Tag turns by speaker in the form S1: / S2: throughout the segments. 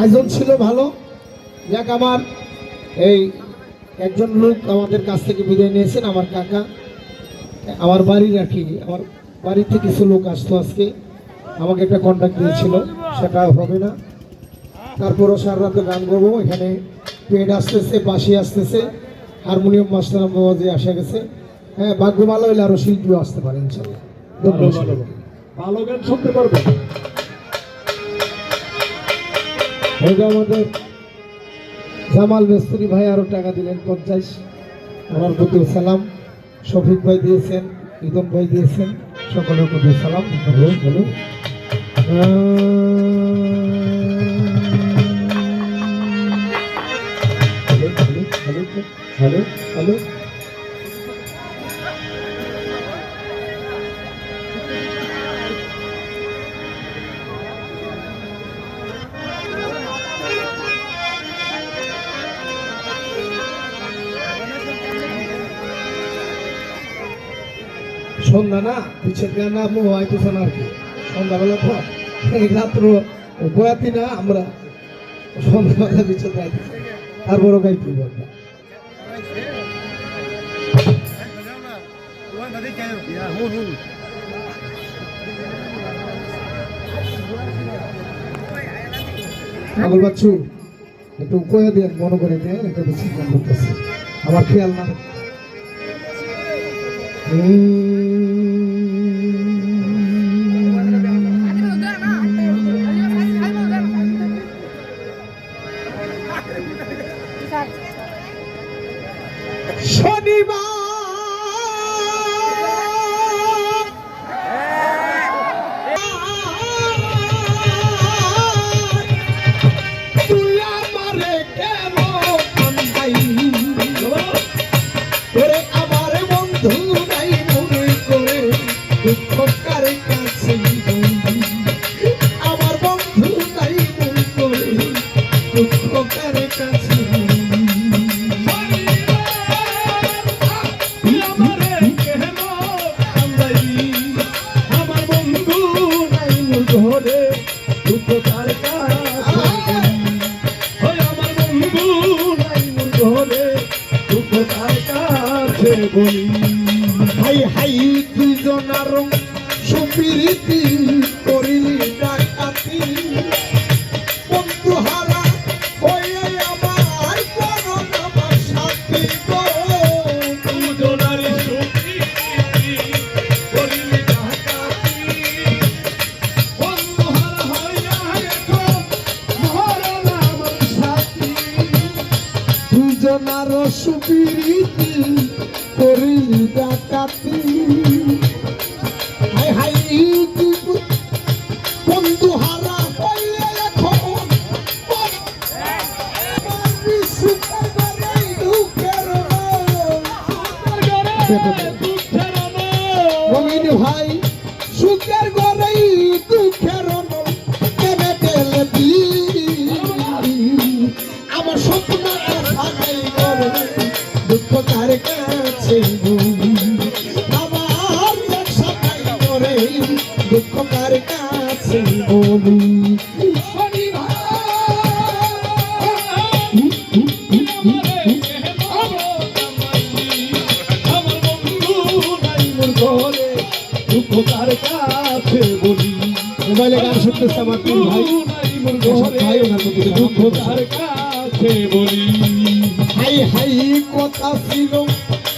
S1: আয়োজন ছিল ভালো। যাক, আমার এই একজন লোক আমাদের কাছ থেকে বিদায় নিয়েছেন, আমার কাকা। আমার বাড়ির আর কি, আমার বাড়ি থেকে কিছু লোক আসতো আজকে। আমাকে একটা কন্ট্যাক্ট দিয়েছিল, সেটা হবে না। তারপরও সারা রাতে গান করব, এখানে পেড আসতেছে বাঁশি আসতেছে। হারমোনিয়াম মাস্টার বাবাজি আসা গেছে। হ্যাঁ ভাগ্য ভালো হলে আরও শিল্পীও আসতে পারে, ইনশাল্লাহ।
S2: ভালো গান শুনতে পারবে
S1: আমাদের জামাল মিস্ত্রি ভাই আরও টাকা দিলেন পঞ্চাশ আমার প্রতি সালাম শফিক ভাই দিয়েছেন ইদম ভাই দিয়েছেন সকলের প্রতি সালাম হ্যালো হ্যালো হ্যালো হ্যালো সন্ধ্যা না গান না মো আইতেছে না আর কি। সন্ধ্যাবেলা তো রাত্র বয়াতি না, আমরা সন্ধ্যাবেলা পিছের গাইতেছি তারপরও গাইতে বলব পাগল বাচ্চু, একটু দিয়ে মনে করে দেয় বেশি আমার খেয়াল না।
S2: ঘরে, দুঃখ তার কাছে বলি।
S1: হাই হাই সুপিরিতি করিলি ডাকাতি। হাই হাই বন্ধু হারা হয়ে এখন ভাই সুখের ঘরেই দুঃখের আমার সাকাই করে দুঃখ কার কাছে বলি। মোবাইলে গান শুনতেছে আমার তিন ভাই ভাই কথা ছিল।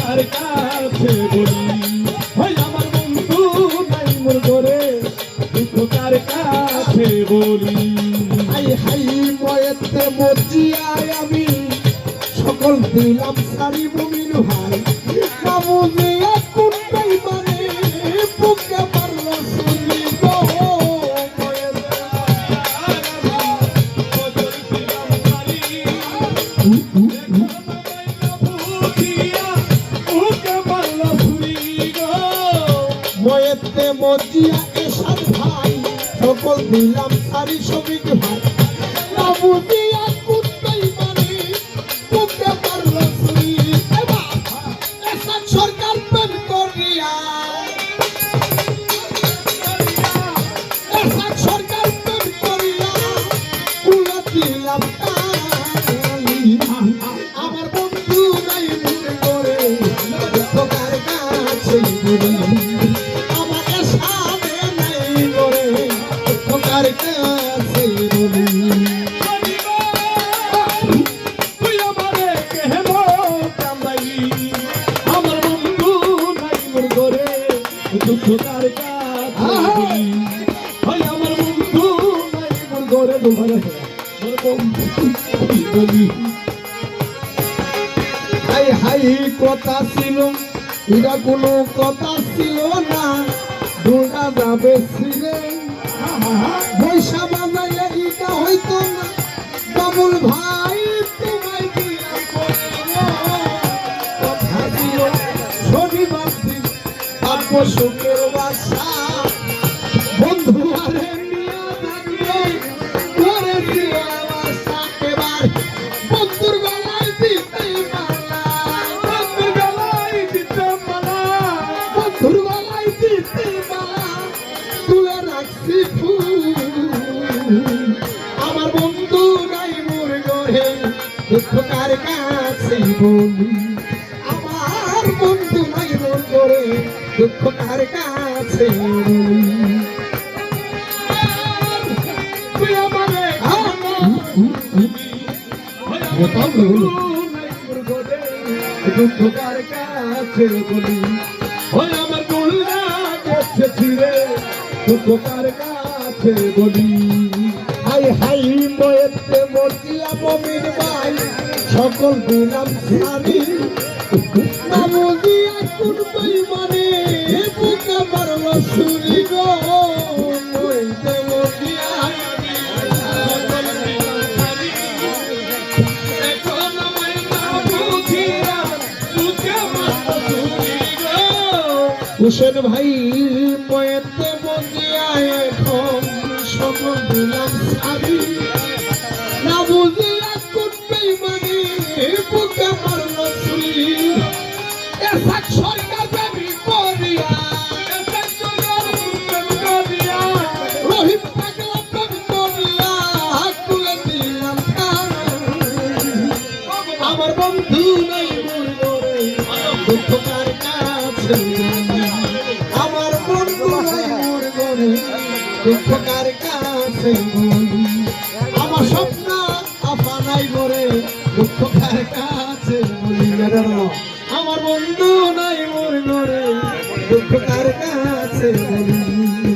S1: কার কাছে বলি
S2: ওই আমার বন্ধু নাই মোর ঘরে দুঃখ কার কাছে বলি।
S1: হাই হাই ময়েতে মজিয়ায় আমি, সকল দিলাম সারি মুমিন ভাই। বাবু ময়েতে মজিয়া এসাদ ভাই। সকল দিলাম সারি সবিক ভাই। না দিয়া তোকার কাছে বলি আমার
S2: বন্ধু নাই মোর ঘরে দুঃখ তার কাছে আমার বন্ধু নাই মোর ঘরে দুঃখ বলি
S1: হাই হাই কথা ছিল এটা কোনো কথা ছিল না। দুটা যাবে ছিঁড়ে পয়সা বাজাইলে এটা হইতো না। বাবুল ভাই কার কাছে বলি আমার বন্ধু নাই মোর ঘরে দুঃখ কার কাছে বলি হলো।
S2: দুঃখকার কাছে বলি ওই আমার গোল্লা গেছে ছিঁড়ে দুঃখকার কাছে বলি?
S1: হাই হাই ময়েতে মজিয়া মমিন সকল দিলাম মানে?
S2: আমায় না বুঝিয়া তুলি গো।
S1: হোসেন ভাই মজিয়া এখন সকল দিলাম দুঃখকার কাছে বলি, আমার স্বপ্ন আপা করে ঘরে দুঃখকার কাছে আমার বন্ধু নাই মোর ঘরে দুঃখকার কাছে বলি।